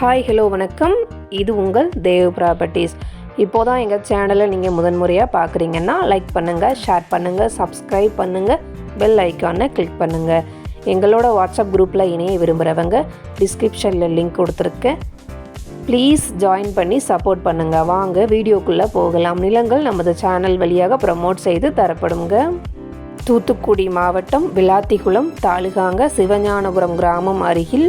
Hi hello வணக்கம். இது உங்கள் தேவ் ப்ராப்பர்ட்டிஸ் இப்போ தான் எங்கள் சேனலை நீங்கள் முதன்முறையாக பார்க்குறீங்கன்னா லைக் பண்ணுங்கள் ஷேர் பண்ணுங்கள் சப்ஸ்கிரைப் பண்ணுங்கள் பெல் ஐக்கானை கிளிக் பண்ணுங்கள் எங்களோட வாட்ஸ்அப் குரூப்பில் இணைய விரும்புகிறவங்க டிஸ்கிரிப்ஷனில் லிங்க் கொடுத்துருக்கேன். ப்ளீஸ் ஜாயின் பண்ணி சப்போர்ட் பண்ணுங்கள் வாங்க வீடியோக்குள்ளே போகலாம். நிலங்கள் நமது சேனல் வழியாக ப்ரமோட் செய்து தரப்படுங்க. தூத்துக்குடி மாவட்டம் விளாத்திகுளம் தாலுகாங்க சிவஞானபுரம் கிராமம் அருகில்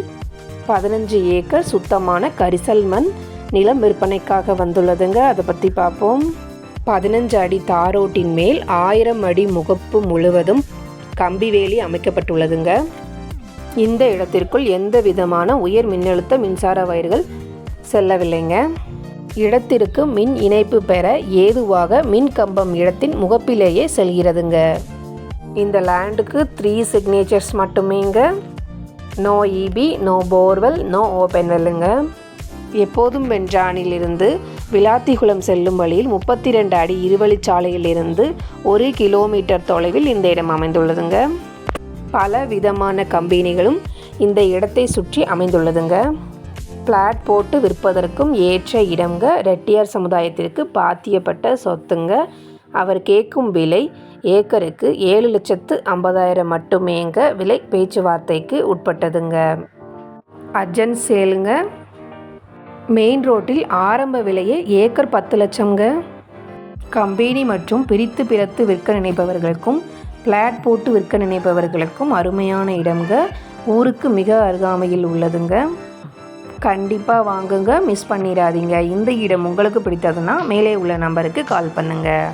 பதினஞ்சு ஏக்கர் சுத்தமான கரிசல் மண் நிலம் விற்பனைக்காக வந்துள்ளதுங்க. அதை பற்றி பார்ப்போம். பதினஞ்சு அடி தாரோட்டின் மேல் ஆயிரம் அடி முகப்பு முழுவதும் கம்பிவேலி அமைக்கப்பட்டுள்ளதுங்க. இந்த இடத்திற்குள் எந்த விதமான உயர் மின்னழுத்த மின்சார வயர்கள் செல்லவில்லைங்க. இடத்திற்கு மின் இணைப்பு பெற ஏதுவாக மின் கம்பம் இடத்தின் முகப்பிலேயே செல்கிறதுங்க. இந்த லேண்டுக்கு three signatures மட்டுமேங்க. No EB no borewell no open வெல்லுங்க எப்போதும் வென்றானிலிருந்து விளாத்திகுளம் செல்லும் வழியில் முப்பத்தி ரெண்டு அடி இருவழிச்சாலையிலிருந்து ஒரு கிலோமீட்டர் தொலைவில் இந்த இடம் அமைந்துள்ளதுங்க. பல விதமான கம்பெனிகளும் இந்த இடத்தை சுற்றி அமைந்துள்ளதுங்க. பிளாட் போட்டு விற்பதற்கும் ஏற்ற இடங்க ரெட்டியார் சமுதாயத்திற்கு பாத்தியப்பட்ட சொத்துங்க. அவர் கேட்கும் விலை ஏக்கருக்கு ஏழு லட்சத்து ஐம்பதாயிரம் மட்டுமேங்க விலை பேச்சுவார்த்தைக்கு உட்பட்டதுங்க. அர்ஜென்ட் சேலுங்க. மெயின் ரோட்டில் ஆரம்ப விலையே ஏக்கர் பத்து லட்சங்க கம்பெனி மற்றும் பிரித்து பிறத்து விற்க நினைப்பவர்களுக்கும் பிளாட் போட்டு விற்க நினைப்பவர்களுக்கும் அருமையான இடம்ங்க. ஊருக்கு மிக அருகாமையில் உள்ளதுங்க. கண்டிப்பாக வாங்குங்க. மிஸ் பண்ணிடாதீங்க இந்த இடம் உங்களுக்கு பிடித்ததுன்னா மேலே உள்ள நம்பருக்கு கால் பண்ணுங்கள்